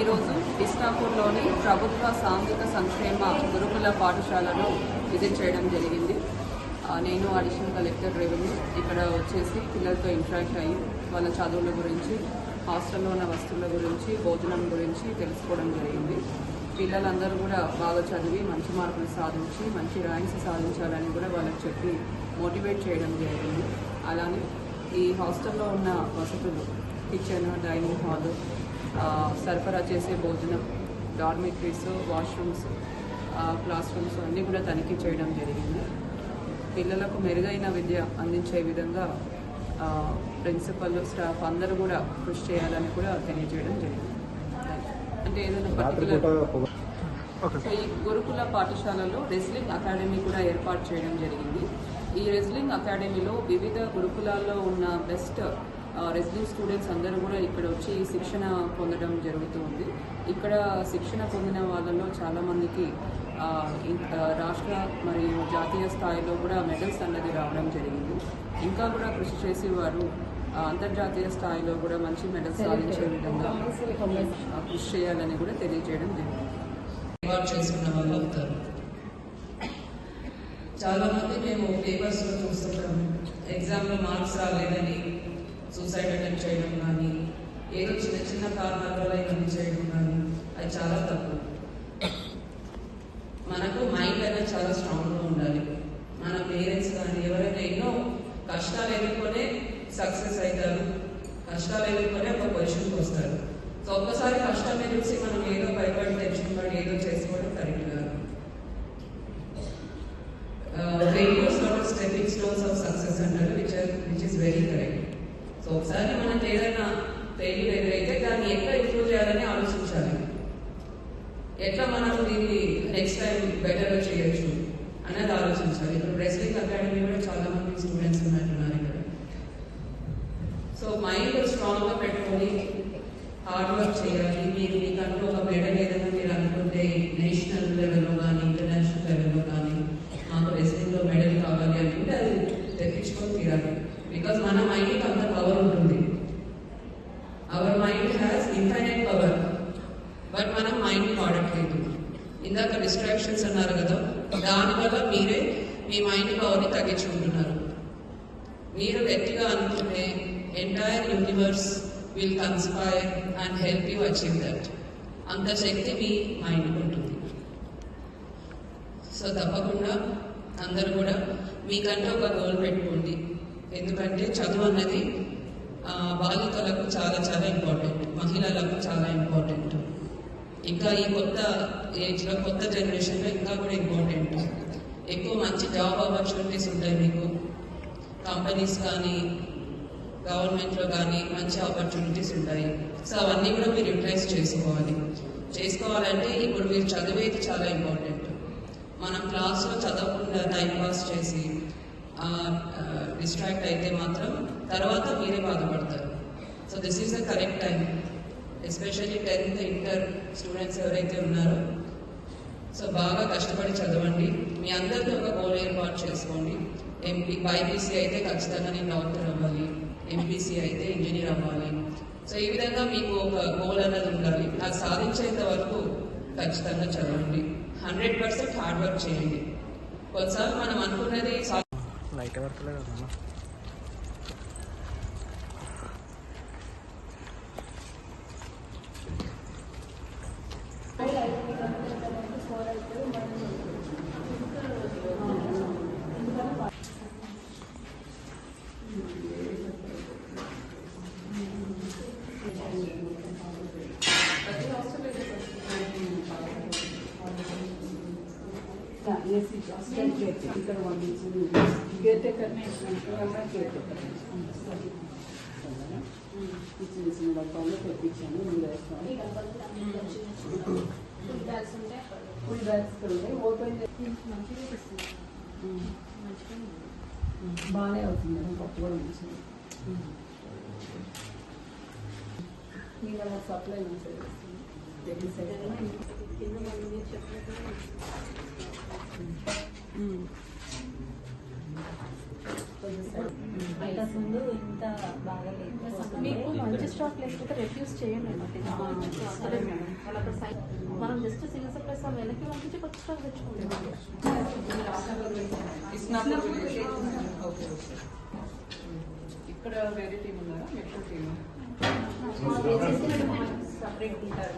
ఈరోజు ఇస్లాపూర్లోని ప్రభుత్వ సాంఘిక సంక్షేమ గురుకుల పాఠశాలను విజిట్ చేయడం జరిగింది. నేను అడిషనల్ కలెక్టర్ రెవెన్యూ. ఇక్కడ వచ్చేసి పిల్లలతో ఇంటరాక్ట్ అయ్యి వాళ్ళ చదువుల గురించి హాస్టల్లో ఉన్న వస్తువుల గురించి భోజనం గురించి తెలుసుకోవడం జరిగింది. పిల్లలందరూ కూడా బాగా చదివి మంచి మార్కులు సాధించి మంచి ర్యాంక్స్ సాధించాలని కూడా వాళ్ళకి చెప్పి మోటివేట్ చేయడం జరిగింది. అలానే ఈ హాస్టల్లో ఉన్న వసతులు కిచెన్ డైనింగ్ హాల్ సరఫరా చేసే భోజనం డార్మిటరీస్ వాష్రూమ్స్ క్లాస్ రూమ్స్ అన్నీ కూడా తనిఖీ చేయడం జరిగింది. పిల్లలకు మెరుగైన విద్య అందించే విధంగా ప్రిన్సిపల్ స్టాఫ్ అందరూ కూడా కృషి చేయాలని కూడా తెలియజేయడం జరిగింది. అంటే ఏదైనా పర్టికులర్ సో ఈ గురుకుల పాఠశాలలో రెజ్లింగ్ అకాడమీ కూడా ఏర్పాటు చేయడం జరిగింది. ఈ రెజ్లింగ్ అకాడమీలో వివిధ గురుకులాల్లో ఉన్న బెస్ట్ రెసిడెంట్ స్టూడెంట్స్ అందరూ కూడా ఇక్కడ వచ్చి శిక్షణ పొందడం జరుగుతూ ఉంది ఇక్కడ శిక్షణ పొందిన వాళ్ళలో చాలామందికి రాష్ట్ర మరియు జాతీయ స్థాయిలో కూడా మెడల్స్ అన్నది రావడం జరిగింది. ఇంకా కూడా కృషి చేసి వారు అంతర్జాతీయ స్థాయిలో కూడా మంచి మెడల్స్ సాధించే విధంగా కృషి చేయాలని కూడా తెలియజేయడం జరిగింది. చేసుకున్న వాళ్ళు అవుతారు. చాలా మంది మేము పేపర్స్లో చూస్తుంటాం. ఎగ్జామ్లో మార్క్స్ రాలేదని సూసైడ్ అటెంప్ట్ చేయడం కానీ ఏదో చిన్న చిన్న కారణాల వల్ల ఇవన్నీ చేయడం కానీ అది చాలా తప్పు. మనకు మైండ్ అనేది చాలా స్ట్రాంగ్గా ఉండాలి. మన పేరెంట్స్ కానీ ఎవరైనా ఎన్నో కష్టాలు ఎదుర్కొనే సక్సెస్ అవుతారు. కష్టాలు ఎదుర్కొనే ఒక పొజిషన్కి వస్తారు. సో ఒక్కసారి కష్టం ఎదుర్చి మనం ఏదో భయపడి టెన్షన్ పడి ఏదో చేసుకోవడం కరెక్ట్ కాదు failures not stepping stones of success అంటారు which which is very correct so ఒకసారి మనకి ఏదైనా ఫెయిల్యూర్ ఎదురైతే దాన్ని ఎట్లా ఇంప్రూవ్ చేయాలని ఆలోచించాలి ఎట్లా మనం దీన్ని నెక్స్ట్ టైం బెటర్గా చేయొచ్చు అనేది ఆలోచించాలి. ఇప్పుడు రెస్లింగ్ అకాడమీ కూడా చాలా మంది స్టూడెంట్స్ ఉన్నట్టున్నారు ఇక్కడ సో మైండ్ స్ట్రాంగ్గా పెట్టుకొని హార్డ్ వర్క్ చేయాలి. మీరు మీకంటూ ఒక మెడల్ ఏదైనా మీరు అనుకుంటే నేషనల్ లెవెల్లో కానీ ఇంటర్నేషనల్ లెవెల్లో కానీ మాకు రెస్లింగ్లో మెడల్ కావాలి అనుకుంటే అది తెప్పించుకొని తీరాలి. బికాస్ మన మైండ్కి అంత పవర్ ఉంటుంది. Our mind has infinite power but మనం ఇందాక డిస్ట్రాక్షన్స్ అన్నారు కదా దానివల్ల మీరే మీ మైండ్ పవర్ని తగ్గించుకుంటున్నారు. మీరు గట్టిగా అనుకుంటే entire universe will conspire and help you achieve that అంత శక్తి మీ మైండ్కి ఉంటుంది. సో తప్పకుండా అందరూ కూడా మీకంటే ఒక గోల్ పెట్టుకోండి. ఎందుకంటే చదువు అన్నది బాలికలకు చాలా చాలా ఇంపార్టెంట్ మహిళలకు చాలా ఇంపార్టెంట్ ఇంకా ఈ కొత్త ఏజ్లో కొత్త జనరేషన్లో ఇంకా కూడా ఇంపార్టెంట్ ఎక్కువ మంచి జాబ్ ఆపర్చునిటీస్ ఉంటాయి మీకు. కంపెనీస్ కానీ గవర్నమెంట్లో కానీ మంచి ఆపర్చునిటీస్ ఉంటాయి. సో అవన్నీ కూడా మీరు యూటిలైజ్ చేసుకోవాలి. చేసుకోవాలంటే ఇప్పుడు మీరు చదివేది చాలా ఇంపార్టెంట్ మనం క్లాస్లో చదవకుండా టైం పాస్ చేసి డిస్ట్రాక్ట్ అయితే మాత్రం తర్వాత మీరే బాధపడతారు. So this is the correct time especially tenth inter students ఎవరైతే ఉన్నారో. సో బాగా కష్టపడి చదవండి. మీ అందరితో ఒక గోల్ ఏర్పాటు చేసుకోండి. ఎంపీ బైపీసీ అయితే ఖచ్చితంగా నేను డాక్టర్ అవ్వాలి. ఎంపీసీ అయితే ఇంజనీర్ అవ్వాలి. సో ఈ విధంగా మీకు ఒక గోల్ అన్నది ఉండాలి. అది సాధించేంత వరకు ఖచ్చితంగా చదవండి. హండ్రెడ్ పర్సెంట్ హార్డ్ వర్క్ చేయండి. కొన్నిసార్లు మనం అనుకున్నది సా- లైట్ ఏసీ అసిస్టెంట్ కేర్ ఇక్కడ పంపించింది కేర్ టేకర్నే కేర్ టేకర్ చిన్న చిన్న డబ్బాలు తెప్పించాను మీరు వేస్తాను ఫుల్ బ్యాగ్స్ ఉన్నాయి. ఓపెన్ బాగానే అవుతుంది. మేడం పప్పు కూడా మంచిది సప్లై మంచిగా కింద ఇంతకుముందు ఇంత బాగాలేదు మీకు మంచి స్టాక్ లేకపోతే రెడ్యూస్ చేయండి. మనం జస్ట్ సింగిల్ సప్లైస్ వెనక్కి పంపించి కొత్త స్టాక్ ఓకే ఇక్కడ వేరే టీం ఉన్నారా? మెట్రో టీమ్ సపరేట్ ఉంటారు